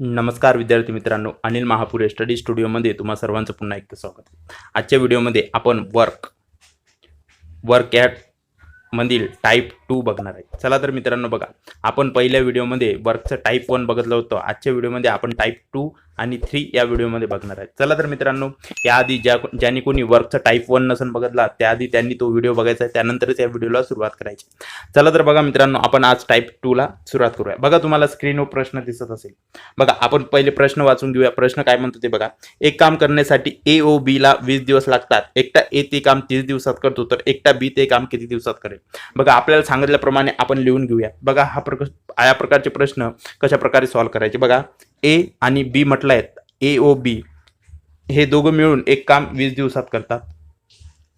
नमस्कार विद्यार्थी मित्रांनो अनिल महापुरे स्टडी स्टुडिओमध्ये तुम्हा सर्वांचं पुन्हा एकदा स्वागत. आजच्या व्हिडिओमध्ये आपण वर्क वर्क ॲपमधील टाईप टू बघणार आहे. चला तर मित्रांनो बघा आपण पहिल्या व्हिडिओमध्ये वर्कचं टाईप वन बघितलं होतं. आजच्या व्हिडिओमध्ये आपण टाईप टू आणि थ्री या व्हिडिओमध्ये बघणार आहे. चला तर मित्रांनो याआधी ज्या ज्यांनी कोणी वर्कचा टाईप वन नसन बघितला त्याआधी त्यांनी तो व्हिडिओ बघायचा आहे. त्यानंतरच या व्हिडिओला सुरुवात करायची चला तर बघा मित्रांनो आपण आज टाईप टूला सुरुवात करूया. बघा तुम्हाला स्क्रीनवर प्रश्न दिसत असेल. बघा आपण पहिले प्रश्न वाचून घेऊया. प्रश्न काय म्हणतो ते बघा. एक काम करण्यासाठी ए ओ बी ला वीस दिवस लागतात. एकटा ए ते काम तीस दिवसात करतो तर एकटा बी ते काम किती दिवसात करेल? बघा आपल्याला सांगितल्याप्रमाणे आपण लिहून घेऊया. बघा हा प्रक या प्रकारचे प्रश्न कशा प्रकारे सॉल्व्ह करायचे? बघा ए आणि बी म्हटलं आहेत ए ओ बी हे दोघं मिळून एक काम वीस दिवसात करतात.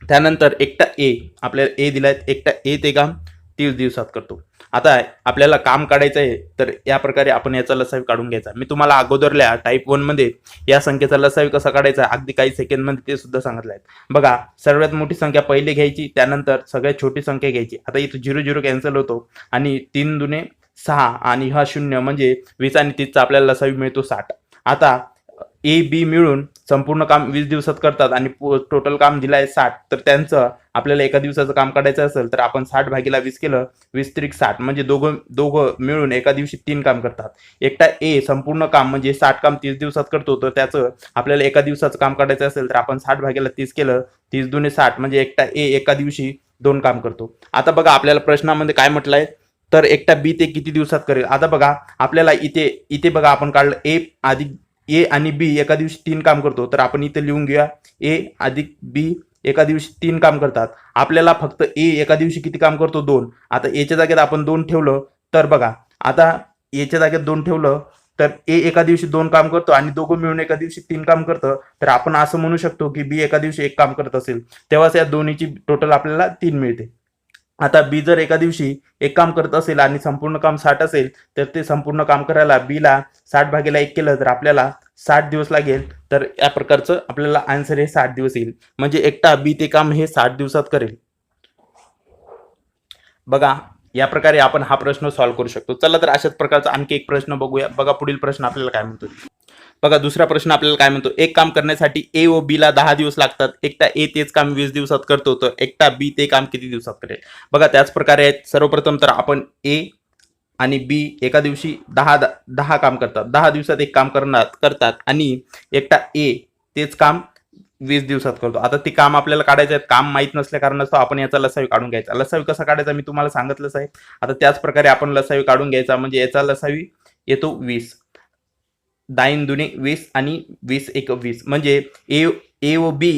त्यानंतर एकटा ए आपल्याला ए दिलाय. एकटा ए ते काम. तीस दिवसात करतो. आता आपल्याला काम काढायचं आहे तर या प्रकारे आपण याचा लसावी काढून घ्यायचा. मी तुम्हाला अगोदरल्या टाईप वनमध्ये या संख्येचा लसावी कसा काढायचा अगदी काही सेकंडमध्ये ते सुद्धा सांगितलं आहे. बघा सर्वात मोठी संख्या पहिले घ्यायची त्यानंतर सगळ्यात छोटी संख्या घ्यायची. आता इथं झिरो झिरो कॅन्सल होतो आणि तीन दुने सहा आणि हा शून्य म्हणजे वीस आणि तीसचा आपल्याला लसावी मिळतो साठ. आता ए बी मिळून संपूर्ण काम वीस दिवसात करतात आणि टोटल काम दिलं आहे साठ तर त्यांचं आपल्याला एका दिवसाचं काम काढायचं असेल तर आपण साठ भागीला वीस केलं वीस त्रिक साठ म्हणजे दोघं दोघं मिळून एका दिवशी तीन काम करतात. एकटा ए संपूर्ण काम म्हणजे साठ काम तीस दिवसात करतो तर त्याचं आपल्याला एका दिवसाचं काम काढायचं असेल तर आपण साठ भागीला तीस केलं तीस दुने साठ म्हणजे एकटा ए एका दिवशी दोन काम करतो. आता बघा आपल्याला प्रश्नामध्ये काय म्हटलं आहे तर एकटा बी ते किती दिवसात करेल? आता बघा आपल्याला इथे इथे बघा आपण काढलं ए अधिक ए आणि बी एका दिवशी तीन काम करतो तर आपण इथे लिहून घेऊया. ए अधिक बी एका दिवशी तीन काम करतात. आपल्याला फक्त ए एका दिवशी किती काम करतो? दोन. आता एच्या जागेत आपण दोन ठेवलं तर बघा. आता एच्या जागेत दोन ठेवलं तर ए एका दिवशी दोन काम करतो आणि दोघं मिळून एका दिवशी तीन काम करतं. तर आपण असं म्हणू शकतो की बी एका दिवशी एक काम करत असेल. तेव्हाच या दोन्हीची टोटल आपल्याला तीन मिळते. आता बी जर एका दिवशी एक काम करत असेल आणि संपूर्ण काम साठ असेल तर ते संपूर्ण काम करायला बीला साठ भागेला एक केलं तर आपल्याला साठ दिवस लागेल. तर या प्रकारचं आपल्याला आन्सर हे साठ दिवस येईल. म्हणजे एकटा बी ते काम हे साठ दिवसात करेल. बघा या प्रकारे आपण हा प्रश्न सॉल्व्ह करू शकतो. चला तर अशाच प्रकारचा आणखी एक प्रश्न बघूया. बघा पुढील प्रश्न आपल्याला काय म्हणतो. बघा दुसरा प्रश्न आपल्याला काय म्हणतो? एक काम करण्यासाठी ए व बी ला दहा दिवस लागतात. एकटा ए तेच काम वीस दिवसात करतो तर एकटा बी ते काम किती दिवसात करेल? बघा त्याच प्रकारे आहेत. सर्वप्रथम तर आपण ए आणि बी एका दिवशी दहा दहा काम करतात. दहा दिवसात एक काम करणार करतात आणि एकटा ए तेच काम वीस दिवसात करतो. आता ते काम आपल्याला काढायचं आहे काम माहीत नसल्या कारणास्तव आपण याचा लसावी काढून घ्यायचा. लसावी कसा काढायचा? मी तुम्हाला सांगितलंच आहे. आता त्याच प्रकारे आपण लसावी काढून घ्यायचा. म्हणजे याचा लसावी येतो वीस. दाईन दुने वीस आणि वीस एक वीस म्हणजे ए ए व बी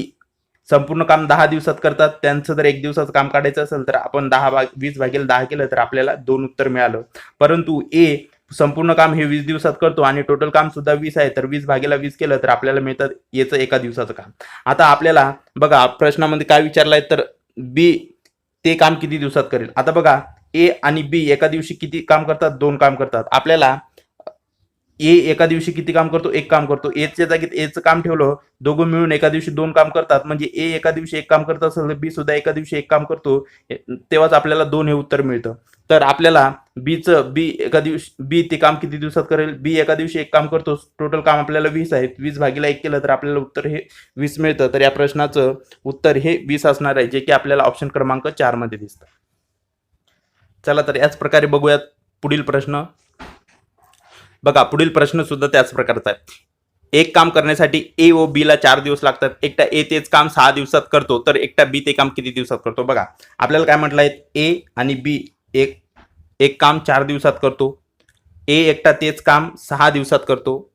संपूर्ण काम दहा दिवसात करतात. त्यांचं जर एक दिवसाचं काम काढायचं असेल तर आपण दहा भाग वीस भागेल दहा केलं तर आपल्याला दोन उत्तर मिळालं. परंतु ए संपूर्ण काम हे वीस दिवसात करतो आणि टोटल काम सुद्धा वीस आहे तर वीस भागेला वीस केलं तर आपल्याला मिळतात याचं एका दिवसाचं काम. आता आपल्याला बघा प्रश्नामध्ये काय विचारलंय तर बी ते काम किती दिवसात करेल? आता बघा ए आणि बी एका दिवशी किती काम करतात? दोन काम करतात. आपल्याला ए एका दिवशी किती काम करतो? एक काम करतो. एच्या जागेत एचं काम ठेवलं दोघं मिळून एका दिवशी दोन काम करतात. म्हणजे ए एका दिवशी एक काम करत असेल तर बी सुद्धा एका दिवशी एक काम करतो तेव्हाच आपल्याला दोन हे उत्तर मिळतं. तर आपल्याला बीचं बी एका दिवशी बी ते काम किती दिवसात करेल? बी एका दिवशी एक काम करतो. टोटल काम आपल्याला वीस आहे. वीस भागीला एक केलं तर आपल्याला उत्तर हे वीस मिळतं. तर या प्रश्नाचं उत्तर हे वीस असणार आहे जे की आपल्याला ऑप्शन क्रमांक चारमध्ये दिसतं. चला तर याच प्रकारे बघूयात पुढील प्रश्न. बघा पुढील प्रश्न सुद्धा त्याच प्रकारचा आहे. एक काम करण्यासाठी ए व बी ला चार दिवस लागतात. एकटा ए तेच काम सहा दिवसात करतो तर एकटा बी ते काम किती दिवसात करतो? बघा आपल्याला काय म्हटलं आहे? ए आणि बी एक एक काम चार दिवसात करतो. ए एकटा तेच काम सहा दिवसात करतो.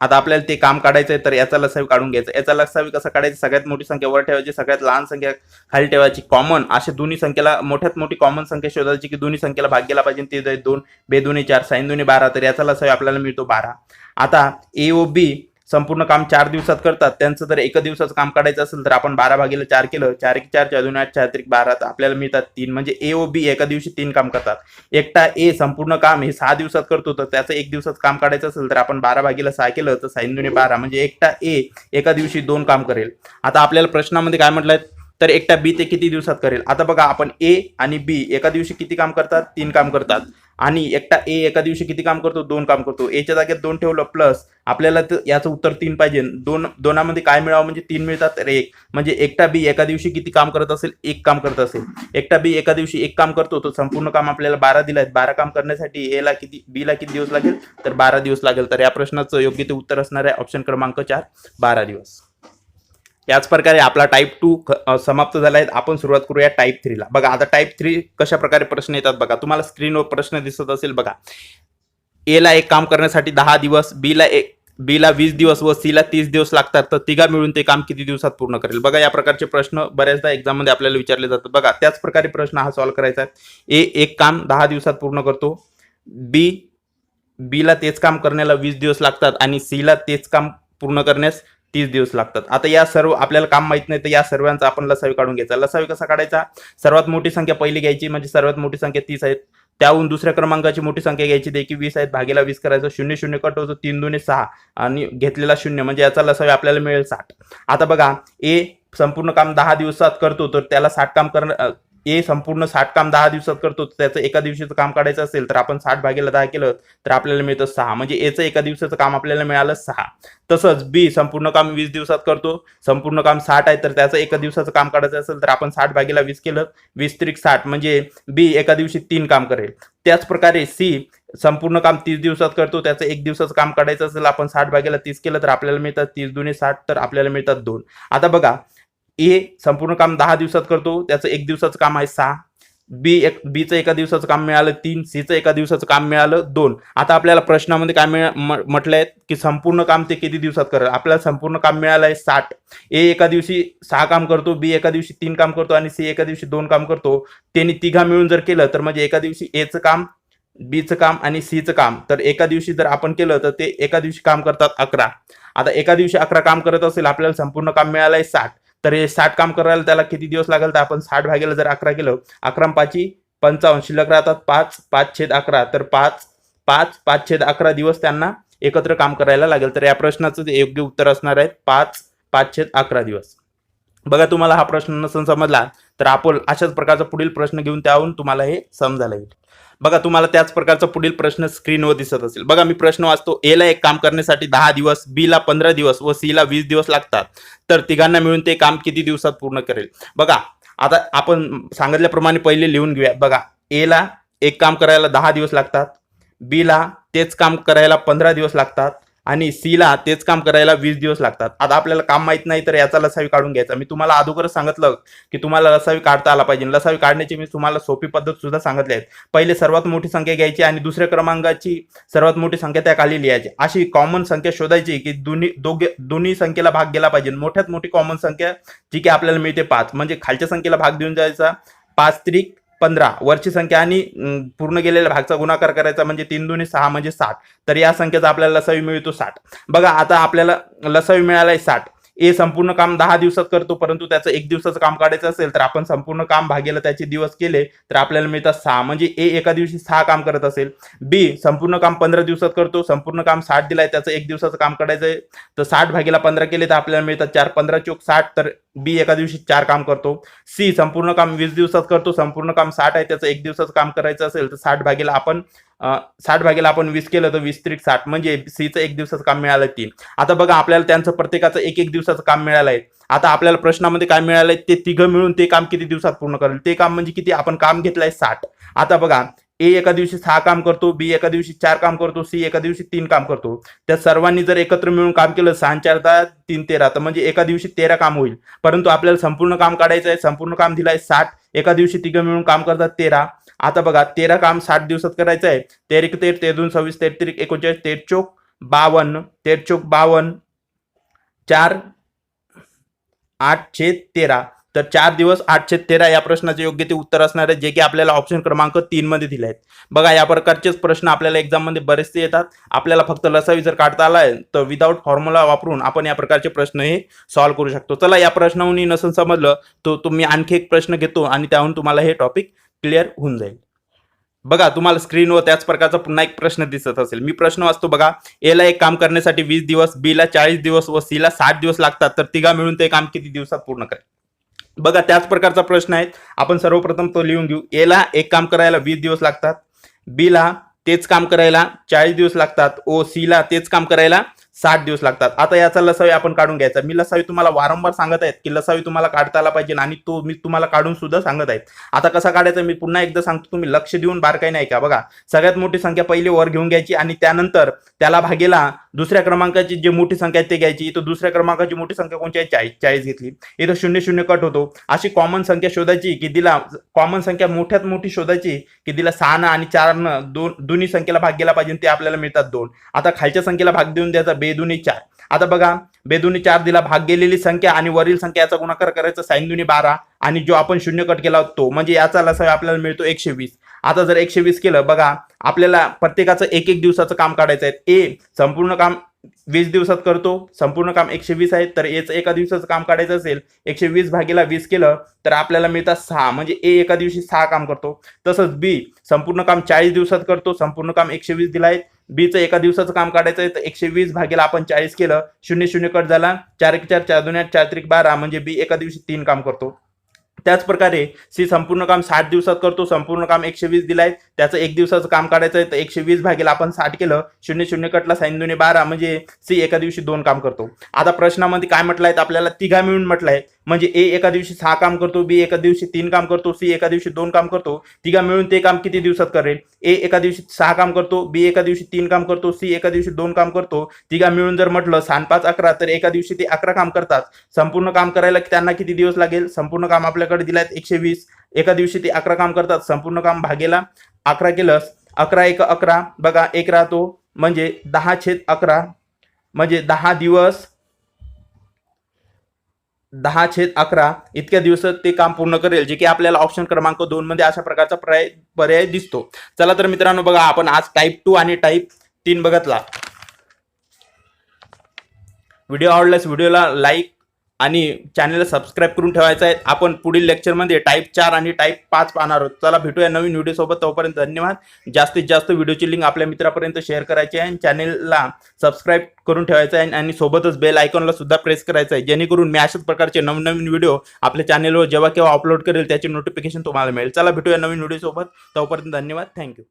आता आपल्याला ते काम काढायचं आहे तर याचा लसावी काढून घ्यायचा. याचा लसावी कसा काढायचा? सगळ्यात मोठी संख्या वर ठेवायची सगळ्यात लहान संख्या खाली ठेवायची. कॉमन अशा दोन्ही संख्येला मोठ्यात मोठी कॉमन संख्या शोधायची की दोन्ही संख्येला भाग गेला पाहिजे. ते दोन बे दोन्ही चार साईन दोन्ही बारा तर याचा लसावी आपल्याला मिळतो बारा. आता ए ओ बी संपूर्ण काम चार दिवसात करतात. त्यांचं जर एका दिवसाचं काम काढायचं असेल तर आपण बारा भागीला चार केलं चार एक चार चार दोन आठ चार त्रिक बारा आपल्याला मिळतात तीन. म्हणजे ए ओ बी एका दिवशी तीन काम करतात. एकटा ए संपूर्ण काम हे सहा दिवसात करतो तर त्याचं एक दिवसात काम काढायचं असेल तर आपण बारा भागीला सहा केलं तर साईन बारा. म्हणजे एकटा ए एका दिवशी दोन काम करेल. आता आपल्याला प्रश्नामध्ये काय म्हटलंय? तर एकटा बी ते किती दिवसात करेल? आता बघा आपण ए आणि बी एका दिवशी किती काम करतात? तीन काम करतात. आणि एकटा ए एका दिवशी किती काम करतो? दोन काम करतो. एच्या जागेत दोन ठेवलं प्लस आपल्याला तर याचं उत्तर तीन पाहिजे. दोन दोनामध्ये काय मिळावं म्हणजे तीन मिळतात तर एक. म्हणजे एकटा बी एका दिवशी किती काम करत असेल? एक काम करत असेल. एकटा बी एका दिवशी एक काम करतो तो संपूर्ण काम आपल्याला बारा दिलं आहे बारा काम करण्यासाठी एला किती बीला किती दिवस लागेल? तर बारा दिवस लागेल. तर या प्रश्नाचं योग्य ते उत्तर असणार आहे ऑप्शन क्रमांक चार बारा दिवस. याच प्रकारे आपला टाईप टू समाप्त झाला आहे. आपण सुरुवात करूया टाईप थ्रीला बघा आता टाईप थ्री कशा प्रकारे प्रश्न येतात बघा. तुम्हाला स्क्रीनवर प्रश्न दिसत असेल बघा. एला एक काम करण्यासाठी दहा दिवस बीला एक बीला वीस दिवस व सीला तीस दिवस लागतात. तर तिघा मिळून ते काम किती दिवसात पूर्ण करेल? बघा या प्रकारचे प्रश्न बऱ्याचदा एक्झाममध्ये आपल्याला विचारले जातात. बघा त्याच प्रकारे प्रश्न हा सॉल्व्ह करायचा आहे. ए एक काम दहा दिवसात पूर्ण करतो. बी बीला तेच काम करण्याला वीस दिवस लागतात आणि सीला तेच काम पूर्ण करण्यास तीस दिवस लागतात. आता या सर्व आपल्याला काम माहीत नाही तर या सर्वांचा आपण लसावी काढून घ्यायचा. लसावी कसा काढायचा? सर्वात मोठी संख्या पहिली घ्यायची म्हणजे सर्वात मोठी संख्या तीस आहेत. त्याहून दुसऱ्या क्रमांकाची मोठी संख्या घ्यायची देखी वीस आहेत. भागेला वीस करायचं शून्य शून्य कट होतो तीन दोन्ही सहा आणि घेतलेला शून्य म्हणजे याचा लसावी आपल्याला मिळेल साठ. आता बघा ए संपूर्ण काम दहा दिवसात करतो तर त्याला साठ काम करणं ए संपूर्ण साठ काम दहा दिवसात करतो त्याचं एका दिवशीचं काम काढायचं असेल तर आपण साठ भागेला दहा केलं तर आपल्याला मिळतं सहा. म्हणजे एचं एका दिवसाचं काम आपल्याला मिळालं सहा. तसंच बी संपूर्ण काम वीस दिवसात करतो संपूर्ण काम साठ आहे तर त्याचं एका दिवसाचं काम काढायचं असेल तर आपण साठ भागेला वीस केलं वीस त्रिक साठ. म्हणजे बी एका दिवशी तीन काम करेल. त्याच प्रकारे सी संपूर्ण काम तीस दिवसात करतो त्याचं एक दिवसाचं काम काढायचं असेल आपण साठ भागेला तीस केलं तर आपल्याला मिळतात तीस दुने साठ तर आपल्याला मिळतात दोन. आता बघा ए संपूर्ण काम दहा दिवसात करतो त्याचं एक दिवसाचं काम आहे सहा. बी एक बीचं एका दिवसाचं काम मिळालं तीन सीचं एका दिवसाचं काम मिळालं दोन. आता आपल्याला प्रश्नामध्ये काय मिळ म- म्हटलंय की संपूर्ण काम ते किती दिवसात करेल आपल्याला संपूर्ण काम मिळालं आहे साठ. ए एका दिवशी सहा काम करतो बी एका दिवशी तीन काम करतो आणि सी एका दिवशी दोन काम करतो. त्यांनी तिघा मिळून जर केलं तर म्हणजे एका दिवशी एचं काम बीचं काम आणि सीचं काम. तर एका दिवशी जर आपण केलं तर ते एका दिवशी काम करतात अकरा. आता एका दिवशी अकरा काम करत असेल आपल्याला संपूर्ण काम मिळालं आहे साठ. तर हे साठ काम करायला त्याला किती दिवस लागेल तर आपण साठ भागेला जर अकरा केलं अकरा पाची पंचावन्न शिल्लक राहतात पाच पाच छेद अकरा. तर पाच पाच पाच छेद अकरा दिवस त्यांना एकत्र काम करायला लागेल. तर या प्रश्नाचं योग्य उत्तर असणार आहे पाच पाच छेद अकरा दिवस. बघा तुम्हाला हा प्रश्न नसून समजला तर आपण अशाच प्रकारचा पुढील प्रश्न घेऊन त्याहून तुम्हाला हे समजायला येईल. बघा तुम्हाला त्याच प्रकारचा पुढील प्रश्न स्क्रीनवर दिसत असेल. बघा मी प्रश्न वाचतो. एला एक काम करण्यासाठी दहा दिवस बी ला पंधरा दिवस व सी ला वीस दिवस लागतात. तर तिघांना मिळून ते काम किती दिवसात पूर्ण करेल? बघा आता आपण सांगितल्याप्रमाणे पहिले लिहून घेऊया. बघा ए ला एक काम करायला दहा दिवस लागतात. बी ला तेच काम करायला पंधरा दिवस लागतात. आणि सीला तेच काम करायला वीस दिवस लागतात. आता आपल्याला काम माहीत नाही तर याचा लसावी काढून घ्यायचा. मी तुम्हाला अगोदरच सांगितलं की तुम्हाला लसावी काढता आला पाहिजे. लसावी काढण्याची मी तुम्हाला सोपी पद्धत सुद्धा सांगितली आहे. पहिले सर्वात मोठी संख्या घ्यायची आणि दुसऱ्या क्रमांकाची सर्वात मोठी संख्या त्या खाली लिहायची. अशी कॉमन संख्या शोधायची की दोन्ही दोघे दोन्ही संख्येला भाग गेला पाहिजे. मोठ्यात मोठी कॉमन संख्या जी की आपल्याला मिळते पाच. म्हणजे खालच्या संख्येला भाग देऊन जायचा. पाच त्रिक पंधरा वरची संख्या आणि पूर्ण गेलेल्या भागचा गुणाकार करायचा म्हणजे तीन दोन्ही सहा म्हणजे साठ तर या संख्येचा आपल्याला लसावी मिळतो साठ. बघा आता आपल्याला लसावी मिळालाय साठ. ए संपूर्ण काम दहा दिवसात करतो परंतु त्याचं एक दिवसाचं काम काढायचं असेल तर आपण संपूर्ण काम भागेला त्याचे दिवस केले तर आपल्याला मिळतात सहा. म्हणजे ए एका दिवशी सहा काम करत असेल. बी संपूर्ण काम पंधरा दिवसात करतो संपूर्ण काम साठ दिलाय त्याचं एक दिवसाचं काम काढायचं आहे तर साठ भागेला पंधरा केले तर आपल्याला मिळतात चार. पंधरा चोक साठ तर बी एका दिवशी चार काम करतो. सी संपूर्ण काम वीस दिवसात करतो संपूर्ण काम साठ आहे त्याचं एक दिवसाचं काम करायचं असेल तर साठ भागेला आपण साठ भागेला आपण वीस केलं तर वीस त्रिक साठ. म्हणजे सीचं एक दिवसाचं काम मिळालं तीन. आता बघा आपल्याला त्यांचं प्रत्येकाचं एक एक दिवसाचं काम मिळालं आहे. आता आपल्याला प्रश्नामध्ये काय मिळालंय ते तिघं मिळून ते काम किती दिवसात पूर्ण करेल? ते काम म्हणजे किती? आपण काम घेतलंय साठ. आता बघा ए एका दिवशी सहा काम करतो बी एका दिवशी चार काम करतो सी एका दिवशी तीन काम करतो. त्या सर्वांनी जर एकत्र मिळून काम केलं सहा चार दहा तीन तेरा तर म्हणजे एका दिवशी तेरा काम होईल. परंतु आपल्याला संपूर्ण काम काढायचं आहे संपूर्ण काम दिलंय साठ एका दिवशी तिघं मिळून काम करतात तेरा. आता बघा तेरा काम साठ दिवसात करायचं आहे. तेरिक तेर ते दोन सव्वीस तेर त्रिक एकोणचाळीस तेर चोक बावन्न तेर चोक बावन्न चार आठ छेद तेरा. तर चार दिवस आठशे तेरा या प्रश्नाचे योग्य ते उत्तर असणार आहे जे की आपल्याला ऑप्शन क्रमांक तीन मध्ये दिले आहेत बघा या प्रकारचेच प्रश्न आपल्याला एक्झाममध्ये बरेचसे येतात. आपल्याला फक्त लसावी जर काढता आला आहे तर विदाऊट फॉर्म्युला वापरून आपण या प्रकारचे प्रश्न हे सॉल्व्ह करू शकतो. चला या प्रश्नाहून नसून समजलं तो तुम्ही आणखी एक प्रश्न घेतो आणि त्याहून तुम्हाला हे टॉपिक क्लिअर होऊन जाईल. बघा तुम्हाला स्क्रीनवर त्याच प्रकारचा पुन्हा एक प्रश्न दिसत असेल. मी प्रश्न वाचतो बघा. एला एक काम करण्यासाठी वीस दिवस बीला चाळीस दिवस व सी ला साठ दिवस लागतात. तर तिघा मिळून ते काम किती दिवसात पूर्ण करेल? बघा त्याच प्रकारचा प्रश्न आहे. आपण सर्वप्रथम तो लिहून घेऊ. एला एक काम करायला वीस दिवस लागतात. बी ला तेच काम करायला चाळीस दिवस लागतात. ओ सी ला तेच काम करायला सात दिवस लागतात. आता याचा लसावी आपण काढून घ्यायचा. मी लसावी तुम्हाला वारंवार सांगत आहेत की लसावी तुम्हाला काढता आला पाहिजे आणि तो मी तुम्हाला काढून सुद्धा सांगत आहेत. आता कसा काढायचा मी पुन्हा एकदा सांगतो तुम्ही. लक्ष देऊन बारकाई नाही का बघा. सगळ्यात मोठी संख्या पहिली वर घेऊन घ्यायची आणि त्यानंतर त्याला भागेला दुसऱ्या क्रमांकाची जी मोठी संख्या आहे ते घ्यायची. इथं दुसऱ्या क्रमांकाची मोठी संख्या कोणची आहे? चाळीस. चाळीस घेतली. इथं शून्य शून्य कट होतो. अशी कॉमन संख्या शोधायची की दिला कॉमन संख्या मोठ्यात मोठी शोधायची की दिला सहानं आणि चारनं दोन दोन्ही संख्येला भाग गेला पाहिजे ते आपल्याला मिळतात दोन. आता खालच्या संख्येला भाग देऊन द्यायचा बेदुनी चार. आता बघा बेदुनी चार दिला भाग गेलेली संख्या आणि वरील संख्या याचा गुणाकार करायचा साईन दुनी बारा आणि जो आपण शून्य कट केला तो म्हणजे याचा लसा आपल्याला मिळतो एकशे वीस आता जर एकशे वीस केलं बघा आपल्याला प्रत्येकाचं एक एक दिवसाचं काम काढायचं आहे ए संपूर्ण काम वीस दिवसात करतो संपूर्ण काम एकशे वीस आहे तर एच एका दिवसाचं काम काढायचं असेल एकशे वीस भागीला वीस केलं तर आपल्याला मिळतात सहा. म्हणजे ए एका दिवशी सहा काम करतो. तसंच बी संपूर्ण काम चाळीस दिवसात करतो संपूर्ण काम एकशे वीस दिला आहे बीचं एका दिवसाचं काम काढायचं आहे तर एकशे वीस भागेला आपण चाळीस केलं शून्य शून्य कट झाला चार एक चार चार दोन आठ चार त्रिक बारा म्हणजे बी एका दिवशी तीन काम करतो. त्याच प्रकारे सी संपूर्ण काम साठ दिवसात करतो संपूर्ण काम एकशे वीस दिलाय त्याचं एक दिवसाचं काम काढायचं आहे तर एकशे वीस भागेला आपण साठ केलं शून्य शून्य कटला साईन दोन्ही बारा म्हणजे सी एका दिवशी दोन काम करतो. आता प्रश्नामध्ये काय म्हटलंय आपल्याला तिघा मिळून म्हटलंय म्हणजे ए एका दिवशी सहा काम करतो बी एका दिवशी तीन काम करतो सी एका दिवशी दोन काम करतो तिघा मिळून ते काम किती दिवसात करेल? ए एका दिवशी सहा काम करतो बी एका दिवशी तीन काम करतो सी एका दिवशी दोन काम करतो तिघा मिळून जर म्हटलं सहा पाच अकरा तर एका दिवशी ते अकरा काम करतात. संपूर्ण काम करायला त्यांना किती दिवस लागेल? संपूर्ण काम आपल्याकडे दिलाय एकशे वीस. एका दिवशी ते अकरा काम करतात संपूर्ण काम भागेला अकरा केलंस. अकरा एक अकरा बघा एक राहतो म्हणजे दहा छेद अकरा म्हणजे दहा दिवस दहा छेद अकरा इतक्या दिवसात ते काम पूर्ण करेल जे की आपल्याला ऑप्शन क्रमांक दोन मध्ये अशा प्रकारचा पर्याय पर्याय दिसतो. चला तर मित्रांनो बघा आपण आज टाईप टू आणि टाईप तीन बघतला. व्हिडिओ आवडल्यास व्हिडिओला लाईक आणि चॅनलला सबस्क्राईब करून ठेवायचं आहे. आपण पुढील लेक्चरमध्ये टाईप चार आणि टाईप पाच पाहणार आहोत. चला भेटूया नवीन व्हिडिओसोबत तोपर्यंत धन्यवाद. जास्तीत जास्त व्हिडिओची लिंक आपल्या मित्रापर्यंत शेअर करायची आहे आणि चॅनलला सबस्क्राईब करून ठेवायचं आहे आणि सोबतच बेल आयकॉनला सुद्धा प्रेस करायचं आहे. जेणेकरून मी अशाच प्रकारचे नवनवीन व्हिडिओ आपल्या चॅनलवर जेव्हा केव्हा अपलोड करेल त्याची नोटिफिकेशन तुम्हाला मिळेल. चला भेटूया नवीन व्हिडिओसोबत तोपर्यंत धन्यवाद. थँक्यू